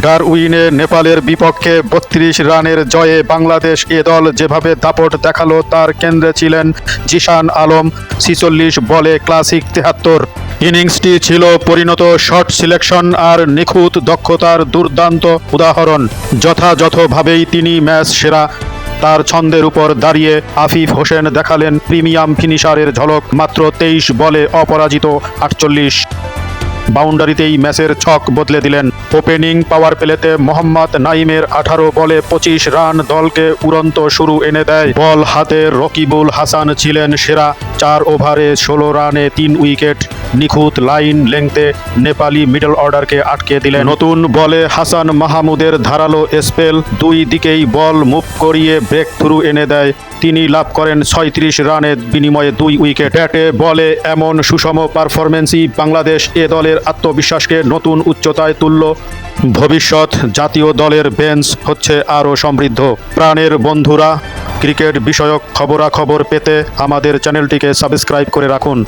ডারউইনে নেপালের বিপক্ষে বত্রিশ রানের জয়ে বাংলাদেশ এ দল যেভাবে দাপট দেখাল, তার কেন্দ্রে ছিলেন জিশান আলম, ছিচল্লিশ বলে ক্লাসিক তেহাত্তর। ইনিংসটি ছিল পরিণত শট সিলেকশন আর নিখুঁত দক্ষতার দুর্দান্ত উদাহরণ। যথাযথভাবেই তিনি ম্যাচ সেরা। তার ছন্দের উপর দাঁড়িয়ে আফিফ হোসেন দেখালেন প্রিমিয়াম ফিনিশারের ঝলক, মাত্র তেইশ বলে অপরাজিত আটচল্লিশ। বাউন্ডারিতেই ম্যাচের ছক বদলে দিলেন। ওপেনিং পাওয়ার প্লেতে মোহাম্মদ নাইমের আঠারো বলে পঁচিশ রান দলকে উড়ন্ত শুরু এনে দেয়। বল হাতে রকিবুল হাসান ছিলেন সেরা। চার ওভারে ষোলো রানে তিন উইকেট, নিখুঁত লাইন লেংতে নেপালি মিডল অর্ডারকে আটকে দিলেন। নতুন বলে হাসান মাহমুদের ধারালো স্পেল, দুই দিকেই বল মুভ করিয়ে ব্রেক থ্রু এনে দেয়। তিনি লাভ করেন ছয়ত্রিশ রানের বিনিময়ে দুই উইকেট। ব্যাটে বলে এমন সুষম পারফরমেন্সই বাংলাদেশ এ দলের আত্মবিশ্বাসকে নতুন উচ্চতায় তুলল। ভবিষ্যৎ জাতীয় দলের বেঞ্চ হচ্ছে আরও সমৃদ্ধ। প্রাণের বন্ধুরা ক্রিকেট বিষয়ক খবরাখবর পেতে আমাদের চ্যানেলটিকে সাবস্ক্রাইব করে রাখুন।